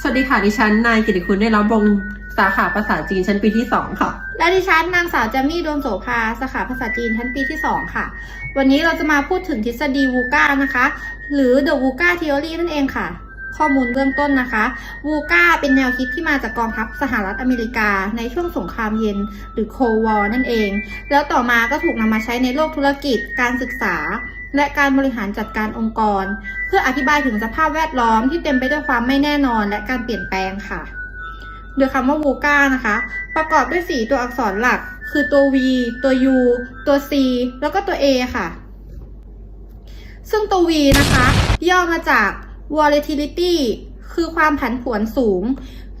สวัสดีค่ะ ดิฉันนายกิติคุณได้รับบงสาขาภาษาจีนชั้นปีที่ 2 ค่ะ และดิฉันนางสาวจามี่ดวงโสภาสาขาภาษาจีนชั้นปีที่ 2 ค่ะ วันนี้เราจะมาพูดถึงทฤษฎีวูกานะคะ หรือ The VUCA Theory นั่นเองค่ะ ข้อมูลเบื้องต้นนะคะ วูกาเป็นแนวคิดที่มาจากกองทัพสหรัฐอเมริกา ในช่วงสงครามเย็น หรือ Cold War นั่นเอง แล้วต่อมาก็ถูกนำมาใช้ในโลกธุรกิจ การศึกษา และการบริหารจัดการองค์กร เพื่ออธิบายถึงสภาพแวดล้อมที่เต็มไปด้วยความไม่แน่นอนและการเปลี่ยนแปลงค่ะ โดยคำว่า VUCA นะคะ ประกอบด้วย 4 ตัวอักษรหลัก คือตัว V ตัว U ตัว C แล้วก็ตัว A ค่ะ ซึ่งตัว V นะคะ ย่อมาจาก volatility คือความผันผวนสูง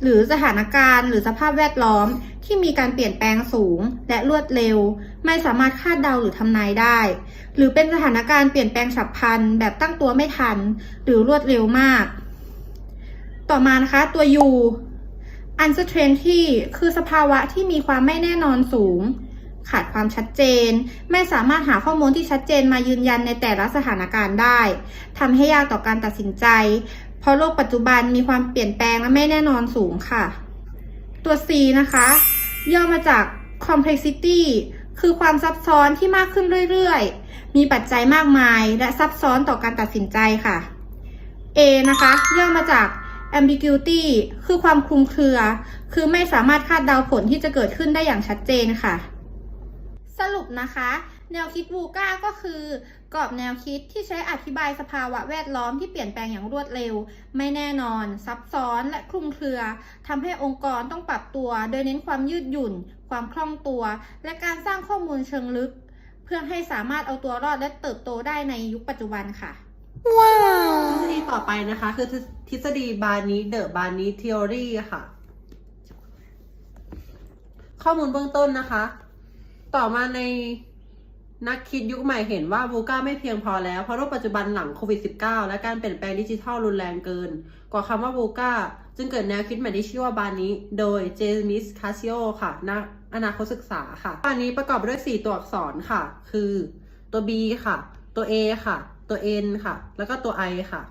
หรือสถานการณ์ หรือสภาพแวดล้อมที่มีการเปลี่ยนแปลงสูงและรวดเร็ว ไม่สามารถคาดเดาหรือทำนายได้ หรือเป็นสถานการณ์เปลี่ยนแปลงฉับพลันแบบตั้งตัวไม่ทัน หรือรวดเร็วมาก ต่อมานะคะตัว U uncertainty คือสภาวะที่มีความไม่แน่นอนสูง ขาดความชัดเจน ไม่สามารถหาข้อมูลที่ชัดเจนมายืนยันในแต่ละสถานการณ์ได้ทำให้ยากต่อการตัดสินใจ เพราะโลกปัจจุบันมีความเปลี่ยนแปลงและไม่แน่นอนสูงค่ะ ตัว C นะคะ ย่อมาจาก complexity คือความซับซ้อนที่มากขึ้นเรื่อยๆ มีปัจจัยมากมายและซับซ้อนต่อการตัดสินใจค่ะ A นะคะ ย่อมาจาก ambiguity คือความคลุมเครือ คือไม่สามารถคาดเดาผลที่จะเกิดขึ้นได้อย่างชัดเจนค่ะ สรุปนะคะ แนวคิดวูก้าก็คือกรอบแนวคิดที่ใช้อธิบายสภาวะแวดล้อมที่เปลี่ยนแปลงอย่างรวดเร็ว ไม่แน่นอน ซับซ้อนและคลุมเครือทำให้องค์กรต้องปรับตัว โดยเน้นความยืดหยุ่น ความคล่องตัว และการสร้างข้อมูลเชิงลึก เพื่อให้สามารถเอาตัวรอดและเติบโตได้ในยุคปัจจุบันค่ะทฤษฎีต่อไปนะคะ คือทฤษฎีบานี้เดอะบานี้ท h อรีค่ะ ข้อมูลเบื้องต้นนะคะ ต่อมาในนักคิดยุคใหม่เห็นว่าบูก้าไม่เพียงพอแล้ว เพราะโลกปัจจุบันหลังโควิด -19 และการเปลี่ยนแปลงดิจิทัลรุนแรงเกิน กว่าคำว่าบูก้าจึงเกิดแนวคิดใหม่ที่ชื่อว่าบานี้ โดยเจมิสคาซิโอค่ะนักอนาคตศึกษาค่ะบานี้ประกอบด้วย 4 ตัวอักษรค่ะ คือตัว B ค่ะ ตัว A ค่ะ ตัว N ค่ะ แล้วก็ตัว I ค่ะ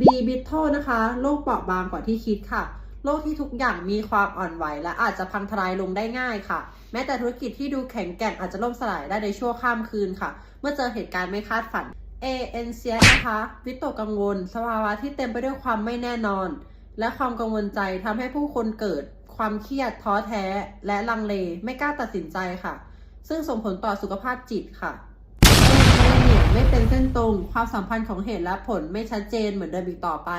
B b i t t l e นะคะโลกเปราะบางกว่าที่คิดค่ะ โลกที่ทุกอย่างมีความอ่อนไหวและอาจจะพังทลายลงได้ง่ายค่ะ แม้แต่ธุรกิจที่ดูแข็งแกร่งอาจจะล่มสลายได้ในชั่วข้ามคืนค่ะ เมื่อเจอเหตุการณ์ไม่คาดฝัน A N C นะคะวิตกกังวล สภาวะที่เต็มไปด้วยความไม่แน่นอน และความกังวลใจทำให้ผู้คนเกิด ความเครียดท้อแท้ และลังเลไม่กล้าตัดสินใจค่ะ ซึ่งส่งผลต่อสุขภาพจิตค่ะไม่เป็นเส้นตรง ความสัมพันธ์ของเหตุและผลไม่ชัดเจนเหมือนเดิมอีกต่อไป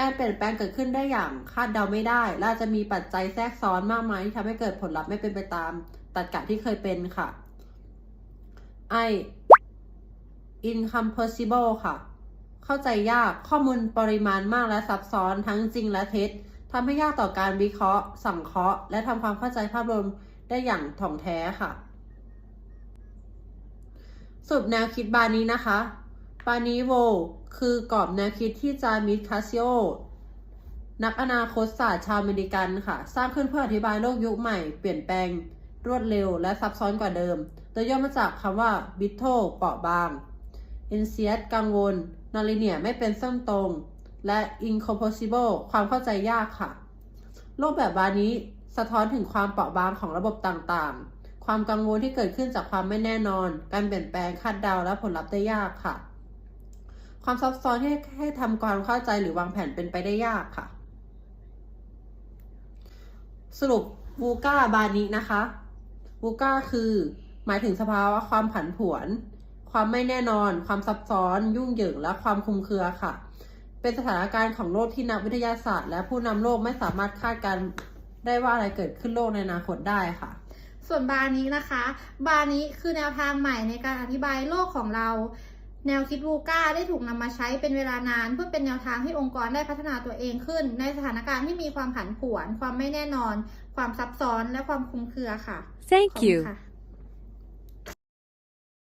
การเปลี่ยนแปลงเกิดขึ้นได้อย่างคาดเดาไม่ได้ และอาจะมีปัจจัยแทรกซ้อนมากมายที่ทำให้เกิดผลลัพธ์ไม่เป็นไปตามตัดกะที่เคยเป็นค่ะ I incompressible ค่ะ เข้าใจยากข้อมูลปริมาณมากและซับซ้อนทั้งจริงและเท็จทำให้ยากต่อการวิเคราะห์ สังเคราะห์ และทำความเข้าใจภาพรวมได้อย่างถ่องแท้ค่ะสรุปแนวคิดบานี้นะคะานี้โว คือกรอบแนวคิดที่จามิสคาซิโอ นักอนาคตศาสตร์ชาวอเมริกันค่ะ สร้างขึ้นเพื่ออธิบายโลกยุคใหม่ เปลี่ยนแปลง รวดเร็วและซับซ้อนกว่าเดิม โดยย่อมาจากคำว่าบิทโ e เปราะบาง i n s i สกังวล n o n l i n e a r ไม่เป็นเส้นตรง และ incomprehensible ความเข้าใจยากค่ะ โลกแบบบานี้สะท้อนถึงความเปราะบางของระบบต่างๆ ความกังวลที่เกิดขึ้นจากความไม่แน่นอน การเปลี่ยนแปลงคาดเดาและผลลัพธ์ได้ยากค่ะ ความซับซ้อนที่ให้ทำความเข้าใจหรือวางแผนเป็นไปได้ยากค่ะ สรุปวูก้าบานินะคะวูก้าคือ หมายถึงสภาวะความผันผวน ความไม่แน่นอน ความซับซ้อน ยุ่งเหยิงและความคลุมเครือค่ะ เป็นสถานการณ์ของโลกที่นักวิทยาศาสตร์ และผู้นำโลกไม่สามารถคาดการได้ว่าอะไรเกิดขึ้นโลกในอนาคตได้ค่ะ ส่วนบานี้นะคะ บานี้คือแนวทางใหม่ในการอธิบายโลกของเรา แนวคิดวูก้าได้ถูกนำมาใช้เป็นเวลานาน เพื่อเป็นแนวทางให้องค์กรได้พัฒนาตัวเองขึ้น ในสถานการณ์ที่มีความผันผวน ความไม่แน่นอน ความซับซ้อนและความคลุมเครือค่ะ Thank ขอบคุณ you. ค่ะ